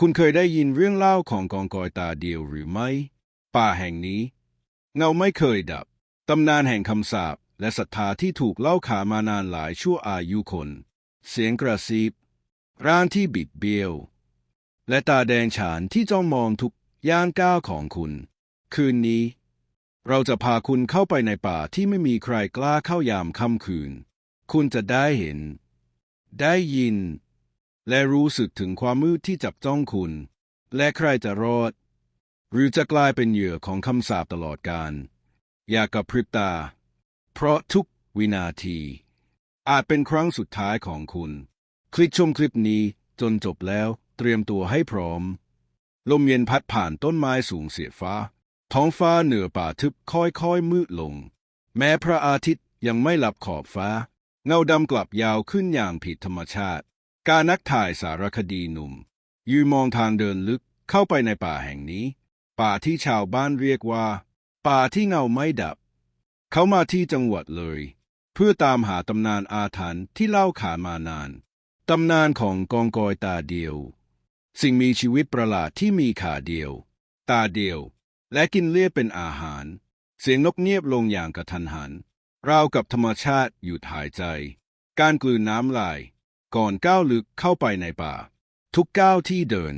คุณเคยได้ยินเรื่องเล่าของกองกอยตาเดียวหรือไม่ ป่าแห่งนี้ เงาไม่เคยดับ ตำนานแห่งคำสาปและศรัทธาที่ถูกเล่าขามานานหลายชั่วอายุคน เสียงกระซิบร่างที่บิดเบี้ยว และตาแดงฉานที่จ้องมองทุกย่างก้าวของคุณ คืนนี้ เราจะพาคุณเข้าไปในป่าที่ไม่มีใครกล้าเข้ายามค่ำคืน คุณจะได้เห็น ได้ยิน และรู้สึกถึงความมืดที่จับจ้องคุณ และใครจะรอด หรือจะกลายเป็นเหยื่อของคำสาปตลอดกาลอย่ากระพริบตา เพราะทุกวินาที อาจเป็นครั้งสุดท้ายของคุณ คลิกชมคลิปนี้จนจบแล้วเตรียมตัวให้พร้อม ลมเย็นพัดผ่านต้นไม้สูงเสียดฟ้า ท้องฟ้าเหนือป่าทึบค่อยๆมืดลง แม้พระอาทิตย์ยังไม่หลับขอบฟ้า เงาดำกลับยาวขึ้นอย่างผิดธรรมชาติ การนักถ่ายสารคดีหนุ่ม ยืนมองทางเดินลึกเข้าไปในป่าแห่งนี้ ป่าที่ชาวบ้านเรียกว่า ป่าที่เงาไม่ดับ เขามาที่จังหวัดเลย เพื่อตามหาตำนานอาถรรพ์ที่เล่าขานมานาน ตำนานของกองกอยตาเดียว สิ่งมีชีวิตประหลาดที่มีขาเดียว ตาเดียว และกินเลือดเป็นอาหาร เสียงนกเงียบลงอย่างกระทันหันราวกับธรรมชาติหยุดหายใจ การกลืนน้ำลาย ก่อนก้าวลึกเข้าไปในป่า ทุกก้าวที่เดิน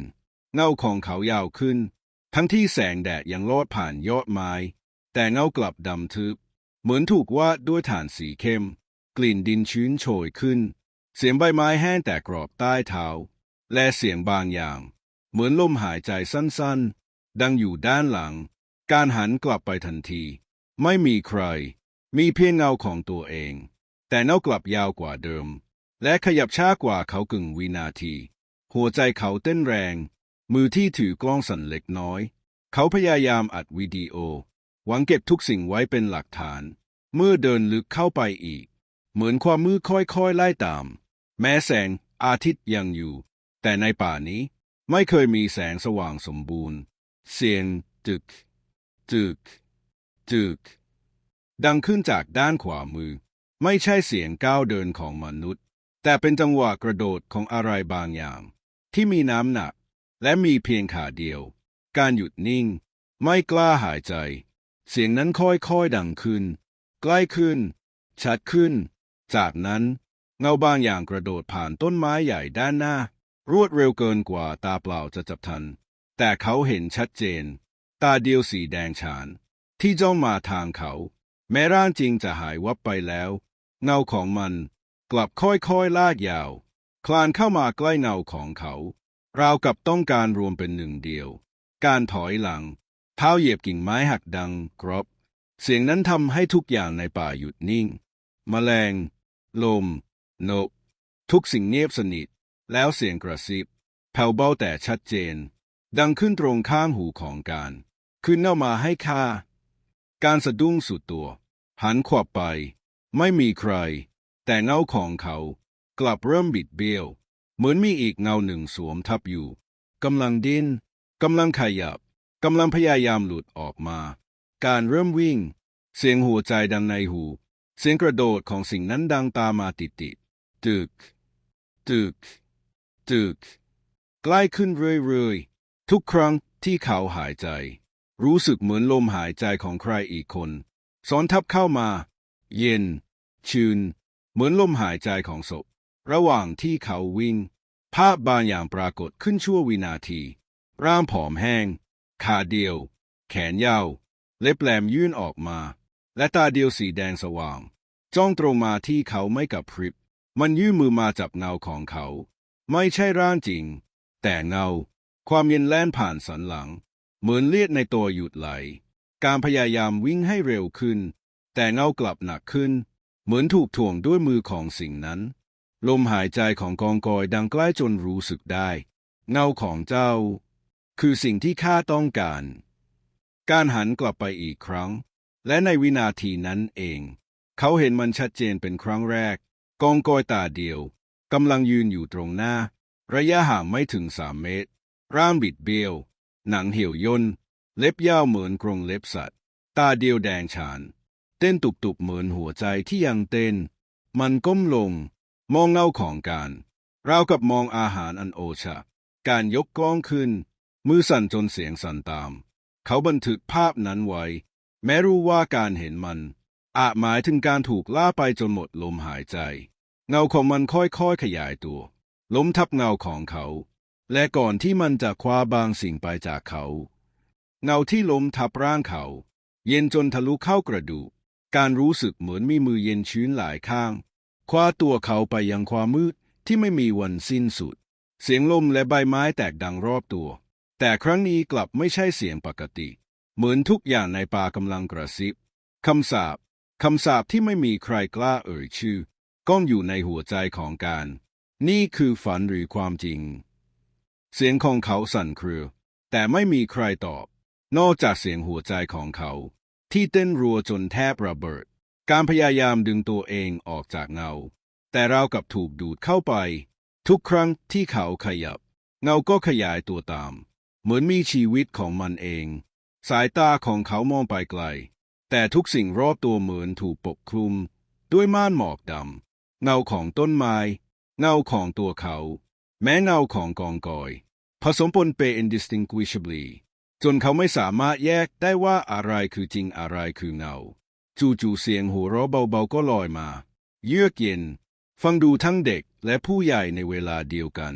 เงาของเขายาวขึ้น ทั้งที่แสงแดดยังลอดผ่านยอดไม้ แต่เงากลับดำทึบ เหมือนถูกวาดด้วยฐานสีเข้ม กลิ่นดินชื้นโชยขึ้น เสียงใบไม้แห้งแตกกรอบใต้เท้า และเสียงบางอย่าง เหมือนลมหายใจสั้นๆ ดังอยู่ด้านหลัง การหันกลับไปทันที ไม่มีใคร มีเพียงเงาของตัวเอง แต่เงากลับยาวกว่าเดิม และขยับช้ากว่าเขากึ่งวินาที หัวใจเขาเต้นแรง มือที่ถือกล้องสั่นเล็กน้อย เขาพยายามอัดวิดีโอ หวังเก็บทุกสิ่งไว้เป็นหลักฐาน เมื่อเดินลึกเข้าไปอีก เหมือนความมืดค่อยๆไล่ตาม แม้แสงอาทิตย์ยังอยู่ แต่ในป่านี้ไม่เคยมีแสงสว่างสมบูรณ์ เสียงจึก จึก จึก ดังขึ้นจากด้านขวามือ ไม่ใช่เสียงก้าวเดินของมนุษย์ แต่เป็นจังหวะกระโดดของอะไรบางอย่าง ที่มีน้ำหนัก และมีเพียงขาเดียว การหยุดนิ่ง ไม่กล้าหายใจ เสียงนั้นค่อยๆดังขึ้น ใกล้ขึ้น ชัดขึ้น จากนั้น เงาบางอย่างกระโดดผ่านต้นไม้ใหญ่ด้านหน้า รวดเร็วเกินกว่าตาเปล่าจะจับทัน แต่เขาเห็นชัดเจน ตาเดียวสีแดงฉาน ที่จ้องมาทางเขา แม้ร่างจริงจะหายวับไปแล้ว เงาของมัน กลับค่อยๆลากยาว คลานเข้ามาใกล้เงาของเขา ราวกับต้องการรวมเป็นหนึ่งเดียว การถอยหลัง เท้าเหยียบกิ่งไม้หักดังกรอบ เสียงนั้นทำให้ทุกอย่างในป่าหยุดนิ่งแมลง ลม นก ทุกสิ่งเงียบสนิท แล้วเสียงกระซิบแผ่วเบาแต่ชัดเจน ดังขึ้นตรงข้างหูของการ ขึ้นเอามาให้ค่าการสะดุ้งสุดตัว หันขวับไป ไม่มีใคร แต่เงาของเขากลับเริ่มบิดเบี้ยว เหมือนมีอีกเงาหนึ่งสวมทับอยู่กำลังดิ้นกำลังขยับกำลังพยายามหลุดออกมา การเริ่มวิ่ง เสียงหัวใจดังในหู เสียงกระโดดของสิ่งนั้นดังตามมาติดติดตึก ตึก ตึก ใกล้ขึ้นเรื่อยๆ ทุกครั้งที่เขาหายใจ รู้สึกเหมือนลมหายใจของใครอีกคนซ้อนทับเข้ามา เย็น ชื้น เหมือนลมหายใจของศพ ระหว่างที่เขาวิ่ง ภาพบางอย่างปรากฏขึ้นชั่ววินาที ร่างผอมแห้ง ขาเดียว แขนยาว เล็บแหลมยื่นออกมา และตาเดียวสีแดงสว่าง จ้องตรงมาที่เขาไม่กับพริบ มันยื่นมือมาจับเงาของเขา ไม่ใช่ร่างจริง แต่เงา ความเย็นแล่นผ่านสันหลัง เหมือนเลือดในตัวหยุดไหล การพยายามวิ่งให้เร็วขึ้น แต่เงากลับหนักขึ้น เหมือนถูกถ่วงด้วยมือของสิ่งนั้น ลมหายใจของกองกอยดังใกล้จนรู้สึกได้ เงาของเจ้า คือสิ่งที่ข้าต้องการ การหันกลับไปอีกครั้ง และในวินาทีนั้นเอง เขาเห็นมันชัดเจนเป็นครั้งแรก กองกอยตาเดียวกำลังยืนอยู่ตรงหน้า ระยะห่างไม่ถึงสามเมตร ร่างบิดเบี้ยว หนังเหี่ยวย่นเล็บยาวเหมือนกรงเล็บสัตว์ ตาเดียวแดงฉาน เต้นตุบๆเหมือนหัวใจที่ยังเต้น มันก้มลง มองเงาของการราวกับมองอาหารอันโอชะ การยกกล้องขึ้น มือสั่นจนเสียงสั่นตาม เขาบันทึกภาพนั้นไว้ แม้รู้ว่าการเห็นมันอาจหมายถึงการถูกล่าไปจนหมดลมหายใจ เงาของมันค่อยๆขยายตัว ล้มทับเงาของเขา และก่อนที่มันจะคว้าบางสิ่งไปจากเขา เงาที่ล้มทับร่างเขา เย็นจนทะลุเข้ากระดูก การรู้สึกเหมือนมีมือเย็นชื้นหลายข้าง คว้าตัวเขาไปยังความมืดที่ไม่มีวันสิ้นสุด เสียงลมและใบไม้แตกดังรอบตัว แต่ครั้งนี้กลับไม่ใช่เสียงปกติ เหมือนทุกอย่างในป่ากำลังกระซิบคำสาปคำสาปที่ไม่มีใครกล้าเอ่ยชื่อ ก้องอยู่ในหัวใจของการ นี่คือฝันหรือความจริง เสียงของเขาสั่นเครือ แต่ไม่มีใครตอบ นอกจากเสียงหัวใจของเขา ที่เต้นรัวจนแทบระเบิด การพยายามดึงตัวเองออกจากเงา แต่เรากับถูกดูดเข้าไป ทุกครั้งที่เขาขยับ เงาก็ขยายตัวตาม เหมือนมีชีวิตของมันเอง สายตาของเขามองไปไกล แต่ทุกสิ่งรอบตัวเหมือนถูกปกคลุม ด้วยม่านหมอกดำเงาของต้นไม้ เงาของตัวเขา แม้เงาของกองกอย ผสมปนเป indistinguishably จนเขาไม่สามารถแยกได้ว่าอะไรคือจริงอะไรคือเงา จู่ๆเสียงหัวเราะเบาๆก็ลอยมา เยือกเย็น ฟังดูทั้งเด็กและผู้ใหญ่ในเวลาเดียวกัน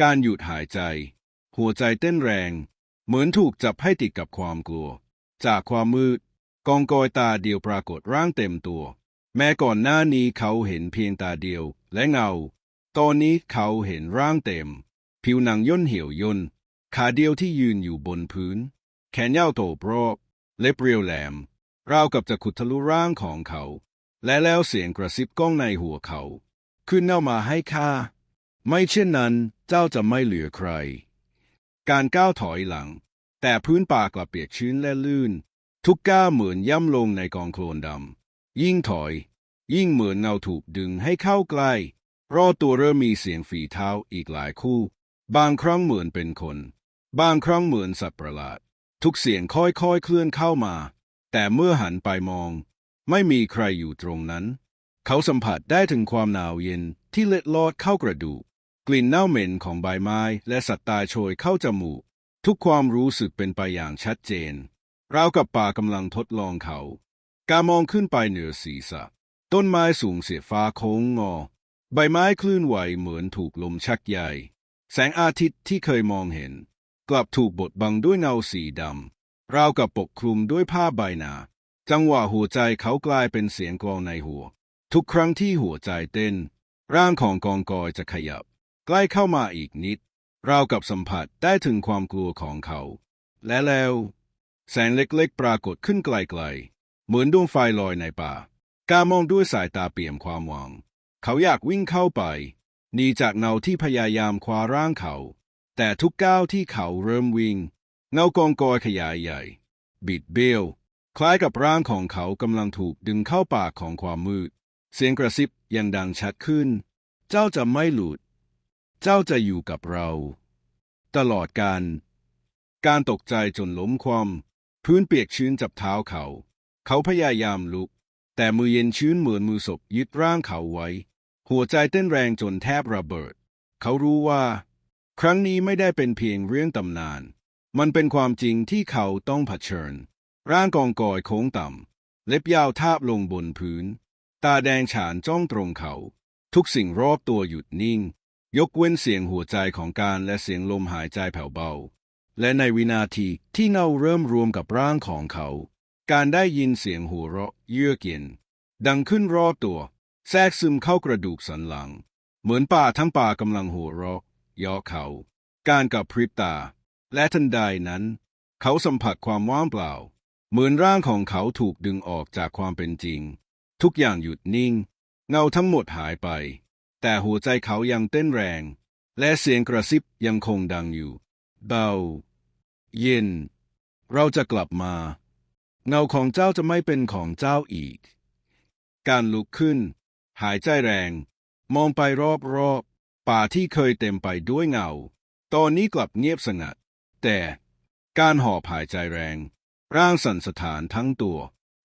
การหยุดหายใจ หัวใจเต้นแรง เหมือนถูกจับให้ติดกับความกลัว จากความมืด กองกอยตาเดียวปรากฏร่างเต็มตัว แม้ก่อนหน้านี้เขาเห็นเพียงตาเดียวและเงา ตอนนี้เขาเห็นร่างเต็ม ผิวหนังย่นเหี่ยวย่น ขาเดียวที่ยืนอยู่บนพื้น แขนยาวโตบรบเล็บเรียวแหลม ราวกับจะขุดทะลุร่างของเขา และแล้วเสียงกระซิบก้องในหัวเขา ขึ้นเอามาให้ข้า ไม่เช่นนั้นเจ้าจะไม่เหลือใคร การก้าวถอยหลัง แต่พื้นป่ากลับเปียกชื้นและลื่น ทุกก้าวเหมือนย่ำลงในกองโคลนดำ ยิ่งถอย ยิ่งเหมือนเงาถูกดึงให้เข้าใกล้รอตัวเริ่มมีเสียงฝีเท้าอีกหลายคู่ บางครั้งเหมือนเป็นคน บางครั้งเหมือนสัตว์ประหลาด ทุกเสียงค่อยๆเคลื่อนเข้ามา แต่เมื่อหันไปมอง ไม่มีใครอยู่ตรงนั้น เขาสัมผัสได้ถึงความหนาวเย็นที่เล็ดลอดเข้ากระดูกกลิ่นเน่าเหม็นของใบไม้และสัตว์ตายโชยเข้าจมูก ทุกความรู้สึกเป็นไปอย่างชัดเจนราวกับป่ากำลังทดลองเขา การมองขึ้นไปเหนือศีรษะ ต้นไม้สูงเสียฟ้าโค้งงอ ใบไม้คลื่นไหวเหมือนถูกลมชักใหญ่ แสงอาทิตย์ที่เคยมองเห็น กลับถูกบดบังด้วยเงาสีดำราวกับปกคลุมด้วยผ้าใบหนา จังหวะหัวใจเขากลายเป็นเสียงกลองในหัว ทุกครั้งที่หัวใจเต้น ร่างของกองกอยจะขยับ ใกล้เข้ามาอีกนิดราวกับสัมผัสได้ถึงความกลัวของเขา และแล้ว แสงเล็กๆ ปรากฏขึ้นไกลๆ เหมือนดวงไฟลอยในป่า การมองด้วยสายตาเปี่ยมความหวัง เขาอยากวิ่งเข้าไปหนีจากเงาที่พยายามคว้าร่างเขา แต่ทุกก้าวที่เขาเริ่มวิ่ง เงากองกอยขยายใหญ่ บิดเบี้ยว คล้ายกับร่างของเขากำลังถูกดึงเข้าปากของความมืด เสียงกระซิบยังดังชัดขึ้น เจ้าจะไม่หลุด เจ้าจะอยู่กับเรา ตลอดการ การตกใจจนล้มคว่ำพื้นเปียกชื้นจับเท้าเขา เขาพยายามลุก แต่มือเย็นชื้นเหมือนมือศพยึดร่างเขาไว้ หัวใจเต้นแรงจนแทบระเบิด เขารู้ว่า ครั้งนี้ไม่ได้เป็นเพียงเรื่องตำนาน มันเป็นความจริงที่เขาต้องเผชิญ ร่างกองกอยโค้งต่ำ เล็บยาวทาบลงบนพื้น ตาแดงฉานจ้องตรงเขา ทุกสิ่งรอบตัวหยุดนิ่ง ยกเว้นเสียงหัวใจของการและเสียงลมหายใจแผ่วเบา และในวินาทีที่เงาเริ่มรวมกับร่างของเขา การได้ยินเสียงหัวเราะเยือกเย็น ดังขึ้นรอบตัว แทรกซึมเข้ากระดูกสันหลัง เหมือนป่าทั้งป่ากำลังหัวเราะ ย่อเขา การกับพริบตา และทันใดนั้น เขาสัมผัสความว่างเปล่า เหมือนร่างของเขาถูกดึงออกจากความเป็นจริง ทุกอย่างหยุดนิ่ง เงาทั้งหมดหายไป แต่หัวใจเขายังเต้นแรง และเสียงกระซิบยังคงดังอยู่ เบา เย็น เราจะกลับมา เงาของเจ้าจะไม่เป็นของเจ้าอีก การลุกขึ้น หายใจแรง มองไปรอบ ป่าที่เคยเต็มไปด้วยเงา ตอนนี้กลับเงียบสงัด แต่การหอบหายใจแรง ร่างสั่นสะท้านทั้งตัว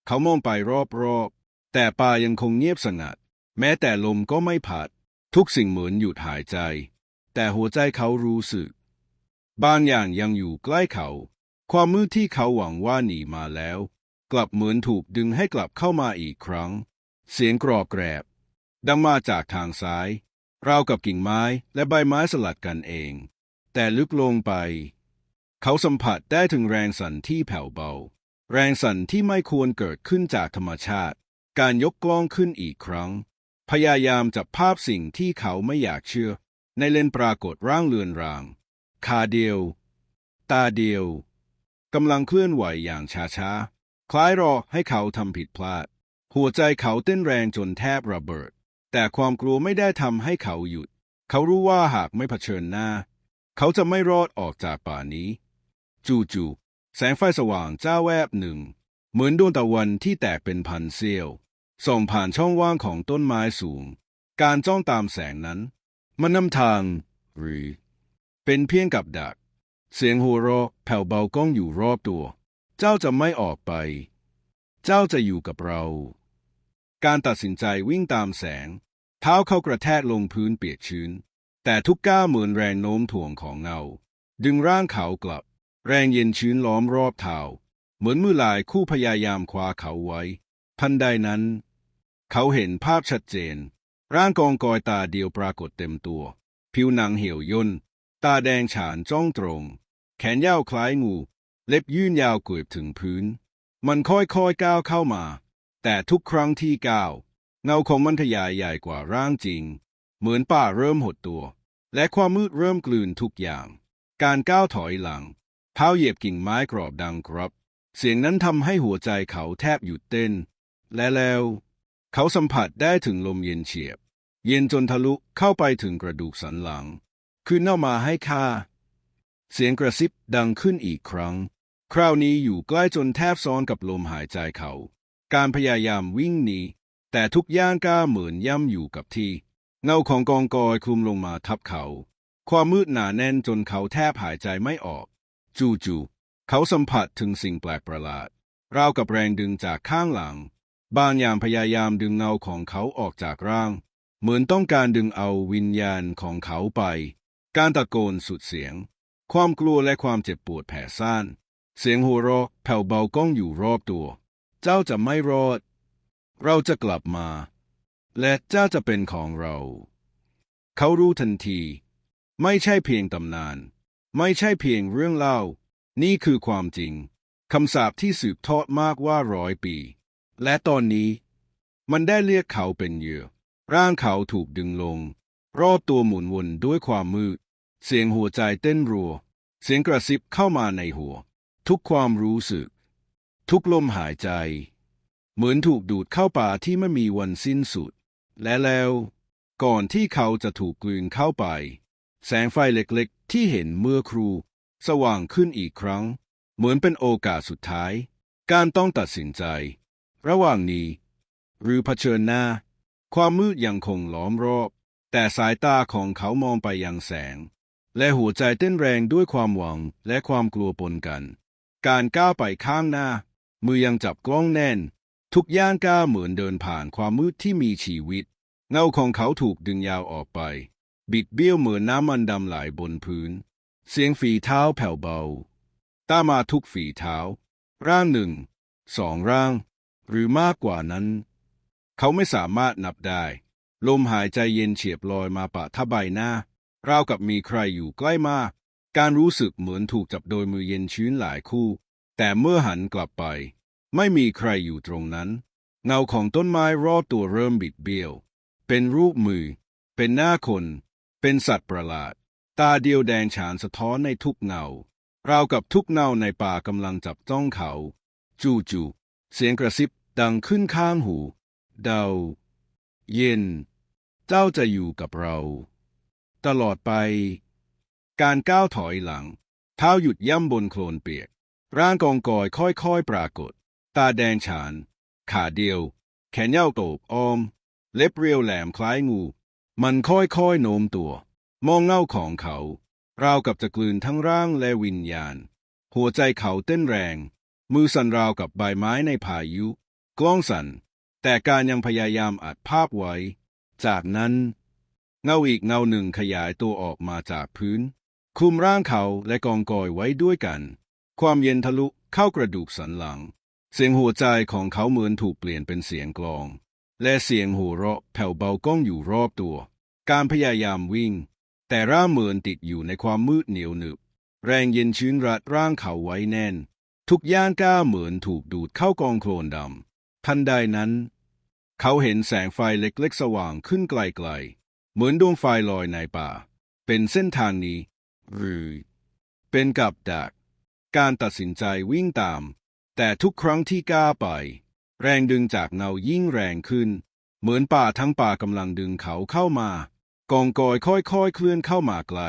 เขามองไปรอบๆ แต่ป่ายังคงเงียบสงัด แม้แต่ลมก็ไม่พัด ทุกสิ่งเหมือนหยุดหายใจ แต่หัวใจเขารู้สึก บางอย่างยังอยู่ใกล้เขา ความมืดที่เขาหวังว่าหนีมาแล้ว กลับเหมือนถูกดึงให้กลับเข้ามาอีกครั้ง เสียงกรอบแกรบดังมาจากทางซ้าย ราวกับกิ่งไม้และใบไม้สลัดกันเอง แต่ลึกลงไป เขาสัมผัสได้ถึงแรงสั่นที่แผ่วเบา แรงสั่นที่ไม่ควรเกิดขึ้นจากธรรมชาติ การยกกล้องขึ้นอีกครั้ง พยายามจับภาพสิ่งที่เขาไม่อยากเชื่อ ในเลนปรากฏร่างเลือนรางขาเดียว ตาเดียวกำลังเคลื่อนไหวอย่างช้าๆคล้ายรอให้เขาทำผิดพลาด หัวใจเขาเต้นแรงจนแทบระเบิด แต่ความกลัวไม่ได้ทำให้เขาหยุด เขารู้ว่าหากไม่เผชิญหน้า เขาจะไม่รอดออกจากป่านี้ จู่ๆแสงไฟสว่างจ้าแวบหนึ่ง เหมือนดวงตะวันที่แตกเป็นพันเสี้ยวส่องผ่านช่องว่างของต้นไม้สูง การจ้องตามแสงนั้น มันนำทาง หรือ เป็นเพียงกับดัก เสียงหัวเราะแผ่วเบาก้องอยู่รอบตัว เจ้าจะไม่ออกไป เจ้าจะอยู่กับเรา การตัดสินใจวิ่งตามแสง เท้าเขากระแทกลงพื้นเปียกชื้น แต่ทุกก้าวเหมือนแรงโน้มถ่วงของเงา ดึงร่างเขากลับ แรงเย็นชื้นล้อมรอบเท้าเหมือนมือลายคู่พยายามคว้าเขาไว้ ทันใดนั้น เขาเห็นภาพชัดเจน ร่างกองกอยตาเดียวปรากฏเต็มตัว ผิวหนังเหี่ยวย่น ตาแดงฉานจ้องตรง แขนยาวคล้ายงู เล็บยื่นยาวเกือบถึงพื้น มันค่อยๆก้าวเข้ามา แต่ทุกครั้งที่ก้าวเงาของมันขยายใหญ่กว่าร่างจริง เหมือนป่าเริ่มหดตัว และความมืดเริ่มกลืนทุกอย่าง การก้าวถอยหลังเท้าเหยียบกิ่งไม้กรอบดังครับ เสียงนั้นทำให้หัวใจเขาแทบหยุดเต้น และแล้ว เขาสัมผัสได้ถึงลมเย็นเฉียบ เย็นจนทะลุเข้าไปถึงกระดูกสันหลังขึ้นเอามาให้ข้าเสียงกระซิบดังขึ้นอีกครั้ง คราวนี้อยู่ใกล้จนแทบซ้อนกับลมหายใจเขา การพยายามวิ่งหนี แต่ทุกย่างก้าวเหมือนย่ำอยู่กับที่ เงาของกองกอยคลุมลงมาทับเขา ความมืดหนาแน่นจนเขาแทบหายใจไม่ออก จู่ๆเขาสัมผัสถึงสิ่งแปลกประหลาด ราวกับแรงดึงจากข้างหลัง บางอย่างพยายามดึงเงาของเขาออกจากร่าง เหมือนต้องการดึงเอาวิญญาณของเขาไป การตะโกนสุดเสียง ความกลัวและความเจ็บปวดแผ่ซ่านเสียงหัวเราะแผ่วเบาก้องอยู่รอบตัว เจ้าจะไม่รอด เราจะกลับมา และเจ้าจะเป็นของเรา เขารู้ทันที ไม่ใช่เพียงตำนาน ไม่ใช่เพียงเรื่องเล่า นี่คือความจริงคำสาปที่สืบทอดมากว่าร้อยปี และตอนนี้ มันได้เรียกเขาเป็นเหยื่อ ร่างเขาถูกดึงลง รอบตัวหมุนวนด้วยความมืด เสียงหัวใจเต้นรัว เสียงกระซิบเข้ามาในหัว ทุกความรู้สึก ทุกลมหายใจ เหมือนถูกดูดเข้าป่าที่ไม่มีวันสิ้นสุด และแล้ว ก่อนที่เขาจะถูกกลืนเข้าไป แสงไฟเล็กๆ ที่เห็นเมื่อครู สว่างขึ้นอีกครั้ง เหมือนเป็นโอกาสสุดท้าย การต้องตัดสินใจ ระหว่างนี้ หรือเผชิญหน้า ความมืดยังคงล้อมรอบ แต่สายตาของเขามองไปยังแสง และหัวใจเต้นแรงด้วยความหวังและความกลัวปนกัน การก้าวไปข้างหน้า มือยังจับกล้องแน่น ทุกย่างก้าวเหมือนเดินผ่านความมืดที่มีชีวิต เงาของเขาถูกดึงยาวออกไป บิดเบี้ยวเหมือนน้ำมันดำไหลบนพื้น เสียงฝีเท้าแผ่วเบาตามมาทุกฝีเท้า ร่างหนึ่ง สองร่าง หรือมากกว่านั้น เขาไม่สามารถนับได้ ลมหายใจเย็นเฉียบลอยมาปะทะใบหน้าราวกับมีใครอยู่ใกล้มาก การรู้สึกเหมือนถูกจับโดยมือเย็นชื้นหลายคู่ แต่เมื่อหันกลับไป ไม่มีใครอยู่ตรงนั้น เงาของต้นไม้รอบตัวเริ่มบิดเบี้ยว เป็นรูปมือ เป็นหน้าคน เป็นสัตว์ประหลาด ตาเดียวแดงฉานสะท้อนในทุกเงา ราวกับทุกเงาในป่ากำลังจับจ้องเขา จู่ๆเสียงกระซิบดังขึ้นข้างหู เดา เย็น เจ้าจะอยู่กับเรา ตลอดไป การก้าวถอยหลัง เท้าหยุดย่ำบนโคลนเปียก ร่างกองกอยค่อยๆปรากฏ ตาแดงฉาน ขาเดียว แขนยาวโตบอ้อม เล็บเรียวแหลมคล้ายงู มันค่อยๆโน้มตัว มองเงาของเขา ราวกับจะกลืนทั้งร่างและวิญญาณ หัวใจเขาเต้นแรง มือสั่นราวกับใบไม้ในพายุ กล้องสั่น แต่การยังพยายามอัดภาพไว้ จากนั้นเงาอีกเงาหนึ่งขยายตัวออกมาจากพื้น คุมร่างเขาและกองกอยไว้ด้วยกัน ความเย็นทะลุเข้ากระดูกสันหลัง เสียงหัวใจของเขาเหมือนถูกเปลี่ยนเป็นเสียงกลอง และเสียงหัวเราะแผ่วเบาก้องอยู่รอบตัว การพยายามวิ่ง แต่ร่างเหมือนติดอยู่ในความมืดเหนียวหนึบ แรงเย็นชื้นรัดร่างเขาไว้แน่น ทุกย่างก้าวเหมือนถูกดูดเข้ากองโคลนดำทันใดนั้น เขาเห็นแสงไฟเล็กๆสว่างขึ้นไกลๆ เหมือนดวงไฟลอยในป่า เป็นเส้นทางนี้ หรือ เป็นกับดัก การตัดสินใจวิ่งตาม แต่ทุกครั้งที่ก้าวไป แรงดึงจากเงายิ่งแรงขึ้น เหมือนป่าทั้งป่ากำลังดึงเขาเข้ามา กองกอยค่อยๆเคลื่อนเข้ามาไกล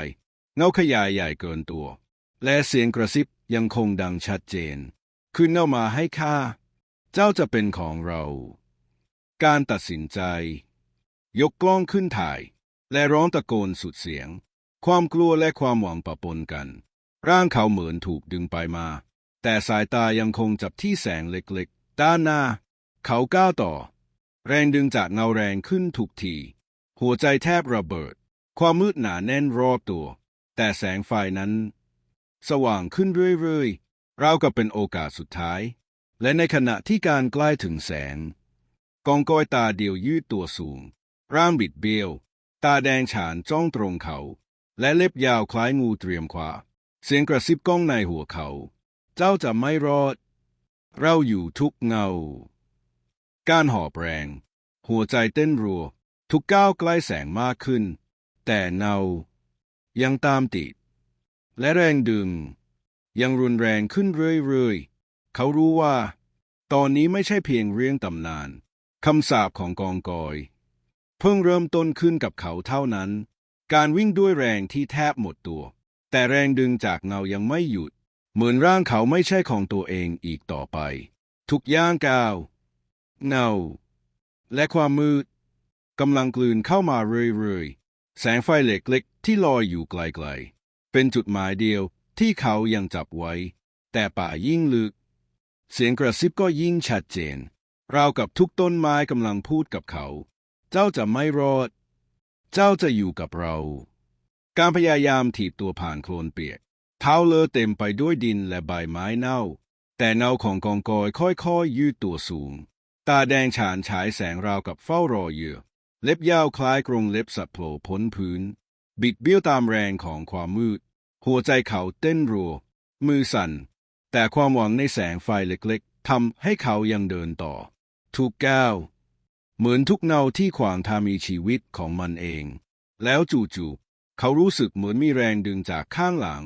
เงาขยายใหญ่เกินตัว และเสียงกระซิบยังคงดังชัดเจน ขึ้นเอามาให้ข้า เจ้าจะเป็นของเรา การตัดสินใจ ยกกล้องขึ้นถ่าย และร้องตะโกนสุดเสียง ความกลัวและความหวังปะปนกัน ร่างเขาเหมือนถูกดึงไปมา แต่สายตายังคงจับที่แสงเล็กๆ ด้านหน้า เขาก้าวต่อ แรงดึงจากเงาแรงขึ้นทุกที หัวใจแทบระเบิด ความมืดหนาแน่นรอบตัว แต่แสงไฟนั้น สว่างขึ้นเรื่อยๆราวกับเป็นโอกาสสุดท้าย และในขณะที่การใกล้ถึงแสง กองก้อยตาเดียวยืดตัวสูง ร่างบิดเบี้ยว ตาแดงฉานจ้องตรงเขา และเล็บยาวคล้ายงูเตรียมขวา เสียงกระซิบก้องในหัวเขา เจ้าจะไม่รอด เราอยู่ทุกเงา การหอบแรง หัวใจเต้นรัว ทุกก้าวใกล้แสงมากขึ้น แต่เงายังตามติด และแรงดึง ยังรุนแรงขึ้นเรื่อยๆ เขารู้ว่า ตอนนี้ไม่ใช่เพียงเรื่องตำนานคำสาปของกองกอย เพิ่งเริ่มต้นขึ้นกับเขาเท่านั้น การวิ่งด้วยแรงที่แทบหมดตัว แต่แรงดึงจากเงายังไม่หยุด เหมือนร่างเขาไม่ใช่ของตัวเองอีกต่อไป ทุกย่างก้าว เงา และความมืดกำลังกลืนเข้ามาเรื่อยๆ แสงไฟเล็กๆที่ลอยอยู่ไกลๆ เป็นจุดหมายเดียวที่เขายังจับไว้ แต่ป่ายิ่งลึก เสียงกระซิบก็ยิ่งชัดเจน ราวกับทุกต้นไม้กำลังพูดกับเขา เจ้าจะไม่รอด เจ้าจะอยู่กับเรา การพยายามถีบตัวผ่านโคลนเปียก เท้าเลอะเต็มไปด้วยดินและใบไม้เน่า แต่เงาของกองกอยค่อยๆยืดตัวสูง ตาแดงฉานฉายแสงราวกับเฝ้ารอเหยื่อ เล็บยาวคล้ายกรงเล็บสัตว์โผล่พ้นพื้น บิดเบี้ยวตามแรงของความมืด หัวใจเขาเต้นรัว มือสั่น แต่ความหวังในแสงไฟเล็กๆทำให้เขายังเดินต่อ ทุกก้าวเหมือนทุกเงาที่ขวางทางมีชีวิตของมันเอง แล้วจู่ๆ เขารู้สึกเหมือนมีแรงดึงจากข้างหลัง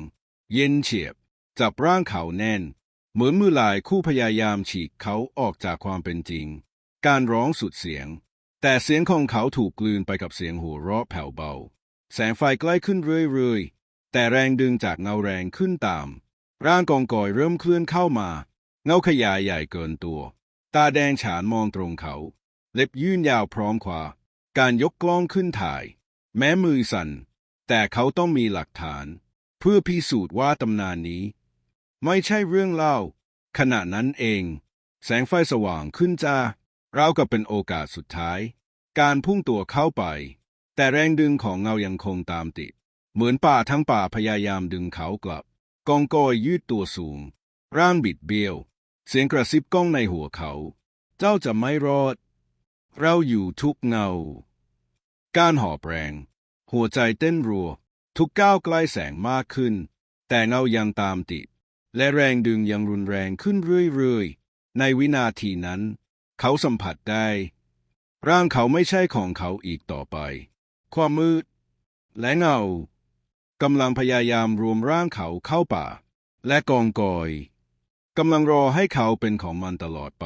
เย็นเฉียบ จับร่างเขาแน่น เหมือนมือหลายคู่พยายามฉีกเขาออกจากความเป็นจริง การร้องสุดเสียง แต่เสียงของเขาถูกกลืนไปกับเสียงหัวเราะแผ่วเบา แสงไฟใกล้ขึ้นเรื่อยๆ แต่แรงดึงจากเงาแรงขึ้นตาม ร่างกองกอยเริ่มเคลื่อนเข้ามา เงาขยายใหญ่เกินตัว ตาแดงฉานมองตรงเขา เล็บยื่นยาวพร้อมขวาการยกกล้องขึ้นถ่าย แม้มือสั่น แต่เขาต้องมีหลักฐาน เพื่อพิสูจน์ว่าตำนานนี้ ไม่ใช่เรื่องเล่า ขณะนั้นเอง แสงไฟสว่างขึ้นจ้าเรากับเป็นโอกาสสุดท้าย การพุ่งตัวเข้าไป แต่แรงดึงของเงายังคงตามติด เหมือนป่าทั้งป่าพยายามดึงเขากลับ กองกอยยืดตัวสูง ร่างบิดเบี้ยว เสียงกระซิบก้องในหัวเขา เจ้าจะไม่รอด เราอยู่ทุกเงา การหอบแรง หัวใจเต้นรัว ทุกก้าวใกล้แสงมากขึ้น แต่เงายังตามติด และแรงดึงยังรุนแรงขึ้นเรื่อยๆ ในวินาทีนั้น เขาสัมผัสได้ ร่างเขาไม่ใช่ของเขาอีกต่อไป ความมืด และเงากำลังพยายามรวมร่างเขาเข้าป่า และกองกอยกำลังรอให้เขาเป็นของมันตลอดไป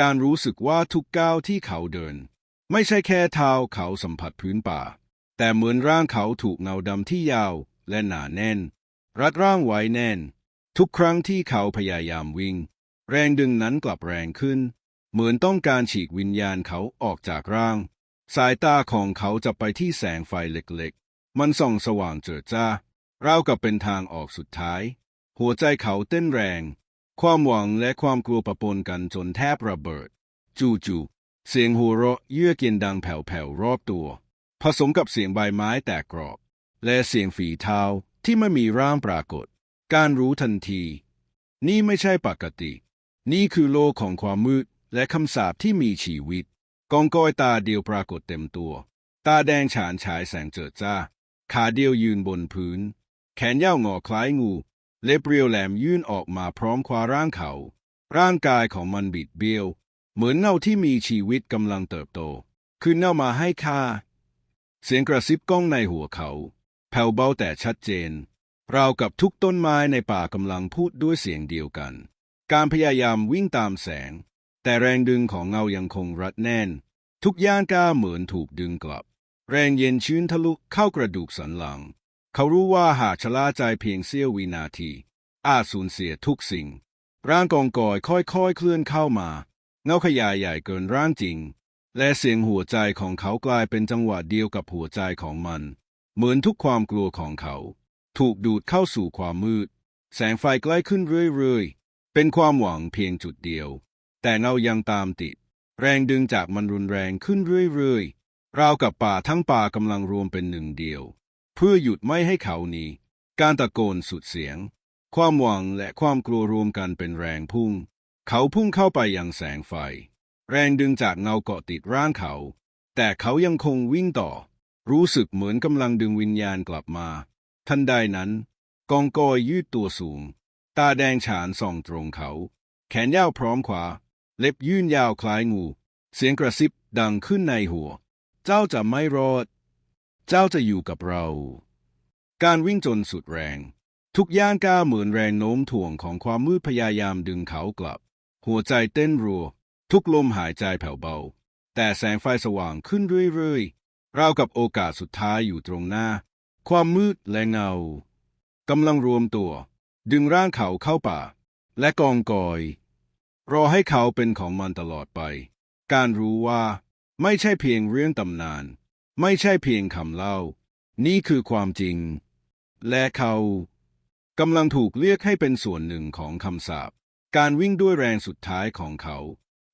การรู้สึกว่าทุกก้าวที่เขาเดิน ไม่ใช่แค่เท้าเขาสัมผัสพื้นป่า แต่เหมือนร่างเขาถูกเงาดำที่ยาวและหนาแน่น รัดร่างไว้แน่น ทุกครั้งที่เขาพยายามวิ่ง แรงดึงนั้นกลับแรงขึ้น เหมือนต้องการฉีกวิญญาณเขาออกจากร่าง สายตาของเขาจะไปที่แสงไฟเล็กๆ มันส่องสว่างเจิดจ้าราวกับเป็นทางออกสุดท้าย หัวใจเขาเต้นแรง ความหวังและความกลัวปะปนกันจนแทบระเบิด จู่ๆเสียงหัวเราะเยือกเย็นดังแผ่วๆรอบตัว ผสมกับเสียงใบไม้แตกกรอบ และเสียงฝีเท้าที่ไม่มีร่างปรากฏ การรู้ทันที นี่ไม่ใช่ปกติ นี่คือโลกของความมืดและคำสาปที่มีชีวิต กองก้อยตาเดียวปรากฏเต็มตัว ตาแดงฉานฉายแสงเจิดจ้า ขาเดียวยืนบนพื้น แขนยาวงอคล้ายงู เล็บเรียวแหลมยื่นออกมาพร้อมคว้าร่างเขา ร่างกายของมันบิดเบี้ยว เหมือนเน่าที่มีชีวิตกำลังเติบโต คือเน่ามาให้ค่า เสียงกระซิบก้องในหัวเขา แผ่วเบาแต่ชัดเจน ราวกับทุกต้นไม้ในป่ากำลังพูดด้วยเสียงเดียวกัน การพยายามวิ่งตามแสง แต่แรงดึงของเงายังคงรัดแน่น ทุกย่างก้าวเหมือนถูกดึงกลับ แรงเย็นชื้นทะลุเข้ากระดูกสันหลัง เขารู้ว่าหากชะล่าใจเพียงเสี้ยววินาที อาจสูญเสียทุกสิ่ง ร่างกองกอยค่อยๆเคลื่อนเข้ามา เงาขยายใหญ่เกินร่างจริง และเสียงหัวใจของเขากลายเป็นจังหวะเดียวกับหัวใจของมัน เหมือนทุกความกลัวของเขา ถูกดูดเข้าสู่ความมืด แสงไฟใกล้ขึ้นเรื่อยๆ เป็นความหวังเพียงจุดเดียว แต่เงายังตามติด แรงดึงจากมันรุนแรงขึ้นเรื่อยๆ ราวกับป่าทั้งป่ากำลังรวมเป็นหนึ่งเดียว เพื่อหยุดไม่ให้เขาหนีการตะโกนสุดเสียง ความหวังและความกลัวรวมกันเป็นแรงพุ่ง เขาพุ่งเข้าไปยังแสงไฟ แรงดึงจากเงาเกาะติดร่างเขา แต่เขายังคงวิ่งต่อ รู้สึกเหมือนกำลังดึงวิญญาณกลับมา ทันใดนั้น กองกอยยืดตัวสูง ตาแดงฉานส่องตรงเขา แขนยาวพร้อมขวา เล็บยื่นยาวคล้ายงู เสียงกระซิบดังขึ้นในหัว เจ้าจะไม่รอด เจ้าจะอยู่กับเรา การวิ่งจนสุดแรง ทุกย่างก้าวเหมือนแรงโน้มถ่วงของความมืดพยายามดึงเขากลับ หัวใจเต้นรัว ทุกลมหายใจแผ่วเบา แต่แสงไฟสว่างขึ้นเรื่อยๆราวกับโอกาสสุดท้ายอยู่ตรงหน้า ความมืดและเงากำลังรวมตัว ดึงร่างเขาเข้าป่า และกองกอย รอให้เขาเป็นของมันตลอดไป การรู้ว่าไม่ใช่เพียงเรื่องตำนาน ไม่ใช่เพียงคำเล่า นี่คือความจริง และเขากำลังถูกเรียกให้เป็นส่วนหนึ่งของคำสาปการวิ่งด้วยแรงสุดท้ายของเขา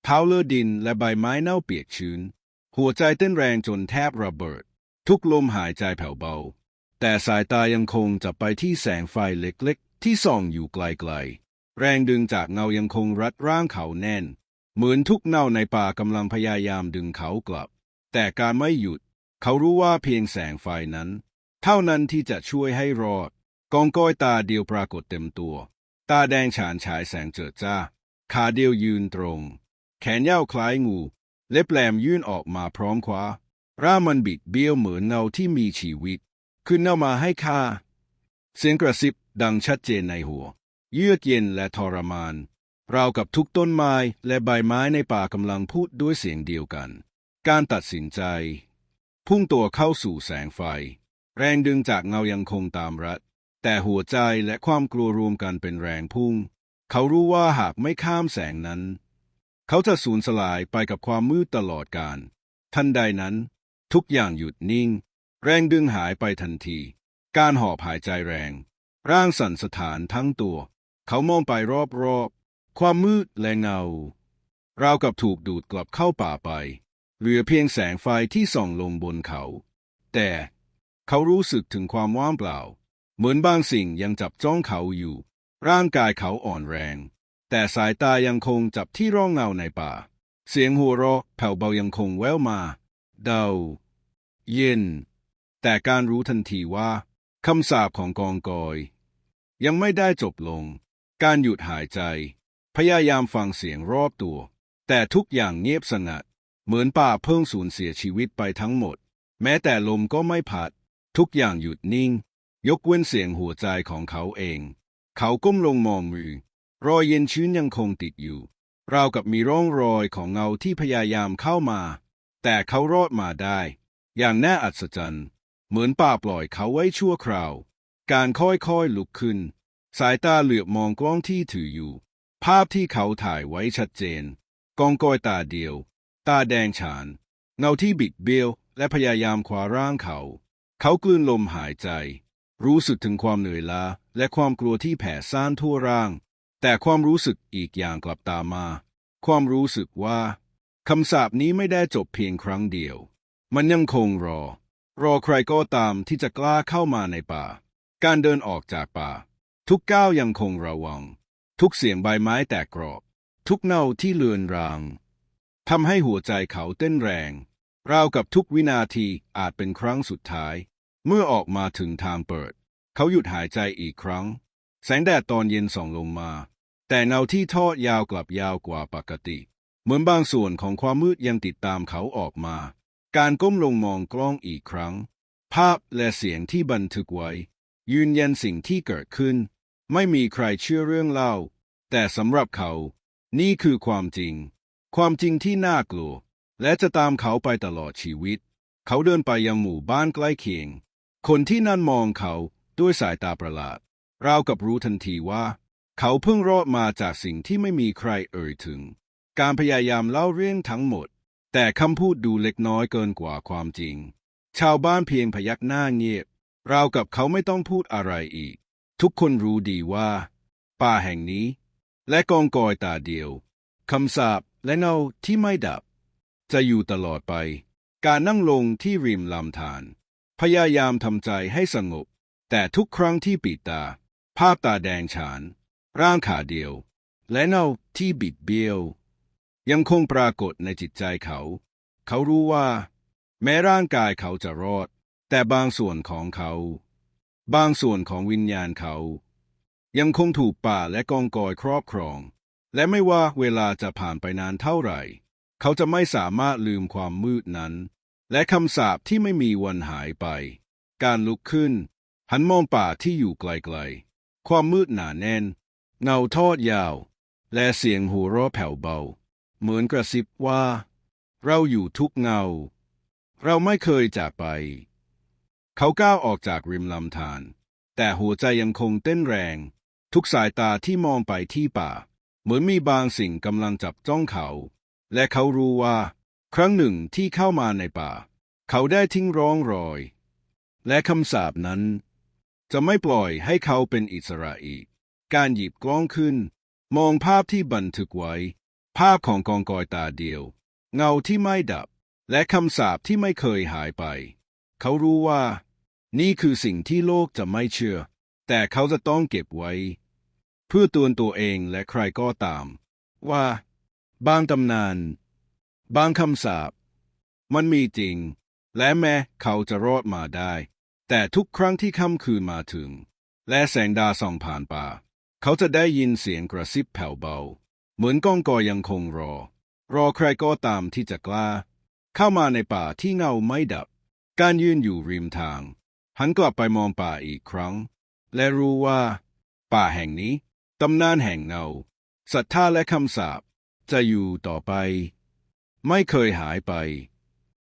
เท้าเลอะดินและใบไม้เน่าเปียกชื้น หัวใจเต้นแรงจนแทบระเบิด ทุกลมหายใจแผ่วเบา แต่สายตายังคงจับไปที่แสงไฟเล็กๆ ที่ส่องอยู่ไกลๆ แรงดึงจากเงายังคงรัดร่างเขาแน่น เหมือนทุกเงาในป่ากำลังพยายามดึงเขากลับ แต่การไม่หยุด เขารู้ว่าเพียงแสงไฟนั้น เท่านั้นที่จะช่วยให้รอด กองก้อยตาเดียวปรากฏเต็มตัว ตาแดงฉานฉายแสงเจิดจ้า ขาเดียวยืนตรง แขนยาวคล้ายงู เล็บแหลมยื่นออกมาพร้อมคว้าร่างมันบิดเบี้ยวเหมือนเงาที่มีชีวิต ขึ้นเอามาให้ข้า เสียงกระซิบดังชัดเจนในหัว เยือกเย็นและทรมาน ราวกับทุกต้นไม้และใบไม้ในป่ากำลังพูดด้วยเสียงเดียวกัน การตัดสินใจ พุ่งตัวเข้าสู่แสงไฟ แรงดึงจากเงายังคงตามรัด แต่หัวใจและความกลัวรวมกันเป็นแรงพุ่ง เขารู้ว่าหากไม่ข้ามแสงนั้น เขาจะสูญสลายไปกับความมืดตลอดกาลทันใดนั้น ทุกอย่างหยุดนิ่ง แรงดึงหายไปทันที การหอบหายใจแรง ร่างสั่นสะท้านทั้งตัว เขามองไปรอบๆ ความมืดและเงา ราวกับถูกดูดกลับเข้าป่าไป เหลือเพียงแสงไฟที่ส่องลงบนเขา แต่เขารู้สึกถึงความว่างเปล่า เหมือนบางสิ่งยังจับจ้องเขาอยู่ ร่างกายเขาอ่อนแรง แต่สายตายังคงจับที่ร่องเงาในป่า เสียงหัวเราะแผ่วเบายังคงแววมา เดา เย็น แต่การรู้ทันทีว่าคำสาปของกองกอย ยังไม่ได้จบลง การหยุดหายใจ พยายามฟังเสียงรอบตัว แต่ทุกอย่างเงียบสงัด เหมือนป่าเพิ่งสูญเสียชีวิตไปทั้งหมด แม้แต่ลมก็ไม่พัด ทุกอย่างหยุดนิ่ง ยกเว้นเสียงหัวใจของเขาเอง เขาก้มลงมองมือ รอยเย็นชื้นยังคงติดอยู่ ราวกับมีร่องรอยของเงาที่พยายามเข้ามา แต่เขารอดมาได้ อย่างน่าอัศจรรย์ เหมือนป่าปล่อยเขาไว้ชั่วคราว การค่อยๆลุกขึ้น สายตาเหลือบมองกล้องที่ถืออยู่ ภาพที่เขาถ่ายไว้ชัดเจน กองกอยตาเดียว ตาแดงฉาน เงาที่บิดเบี้ยวและพยายามคว้าร่างเขา เขากลืนลมหายใจ รู้สึกถึงความเหนื่อยล้าและความกลัวที่แผ่ซ่านทั่วร่าง แต่ความรู้สึกอีกอย่างกลับตามมา ความรู้สึกว่าคำสาปนี้ไม่ได้จบเพียงครั้งเดียว มันยังคงรอ รอใครก็ตามที่จะกล้าเข้ามาในป่า การเดินออกจากป่า ทุกก้าวยังคงระวัง ทุกเสียงใบไม้แตกกรอบ ทุกเน่าที่เลือนรางทำให้หัวใจเขาเต้นแรง ราวกับทุกวินาทีอาจเป็นครั้งสุดท้าย เมื่อออกมาถึงทางเปิด เขาหยุดหายใจอีกครั้ง แสงแดดตอนเย็นส่องลงมา แต่เงาที่ทอดยาวกลับยาวกว่าปกติ เหมือนบางส่วนของความมืดยังติดตามเขาออกมา การก้มลงมองกล้องอีกครั้ง ภาพและเสียงที่บันทึกไว้ ยืนยันสิ่งที่เกิดขึ้น ไม่มีใครเชื่อเรื่องเล่า แต่สำหรับเขา นี่คือความจริง ความจริงที่น่ากลัว และจะตามเขาไปตลอดชีวิต เขาเดินไปยังหมู่บ้านใกล้เคียง คนที่นั่นมองเขาด้วยสายตาประหลาด ราวกับรู้ทันทีว่า เขาเพิ่งรอดมาจากสิ่งที่ไม่มีใครเอ่ยถึง การพยายามเล่าเรื่องทั้งหมด แต่คำพูดดูเล็กน้อยเกินกว่าความจริง ชาวบ้านเพียงพยักหน้าเงียบราวกับเขาไม่ต้องพูดอะไรอีก ทุกคนรู้ดีว่า ป่าแห่งนี้ และกองกอยตาเดียวคำสาปและเงาที่ไม่ดับ จะอยู่ตลอดไป การนั่งลงที่ริมลำธารพยายามทำใจให้สงบ แต่ทุกครั้งที่ปิดตา ภาพตาแดงฉาน ร่างขาเดียว และเงาที่บิดเบี้ยว ยังคงปรากฏในจิตใจเขา เขารู้ว่า แม้ร่างกายเขาจะรอด แต่บางส่วนของเขา บางส่วนของวิญญาณเขา ยังคงถูกป่าและกองกอยครอบครอง และไม่ว่าเวลาจะผ่านไปนานเท่าไหร่ เขาจะไม่สามารถลืมความมืดนั้น และคำสาปที่ไม่มีวันหายไป การลุกขึ้น หันมองป่าที่อยู่ไกลๆ ความมืดหนาแน่น เงาทอดยาว และเสียงหัวเราะแผ่วเบา เหมือนกระซิบว่า เราอยู่ทุกเงา เราไม่เคยจากไป เขาก้าวออกจากริมลำธารแต่หัวใจยังคงเต้นแรง ทุกสายตาที่มองไปที่ป่า เหมือนมีบางสิ่งกำลังจับจ้องเขา และเขารู้ว่า ครั้งหนึ่งที่เข้ามาในป่า เขาได้ทิ้งร้องรอย และคำสาปนั้น จะไม่ปล่อยให้เขาเป็นอิสระอีก การหยิบกล้องขึ้น มองภาพที่บันทึกไว้ ภาพของกองกอยตาเดียว เงาที่ไม่ดับ และคำสาปที่ไม่เคยหายไป เขารู้ว่า นี่คือสิ่งที่โลกจะไม่เชื่อ แต่เขาจะต้องเก็บไว้ เพื่อตือนตัวเองและใครก็ตาม ว่า บางตำนาน บางคำสาปมันมีจริง และแม้เขาจะรอดมาได้ แต่ทุกครั้งที่ค่ำคืนมาถึง และแสงดาส่องผ่านป่า เขาจะได้ยินเสียงกระซิบแผ่วเบา เหมือนก้องกอยยังคงรอ รอใครก็ตามที่จะกล้า เข้ามาในป่าที่เงาไม่ดับ การยืนอยู่ริมทาง หันกลับไปมองป่าอีกครั้ง และรู้ว่า ป่าแห่งนี้ตำนานแห่งเงาศรัทธาและคำสาปจะอยู่ต่อไป ไม่เคยหายไป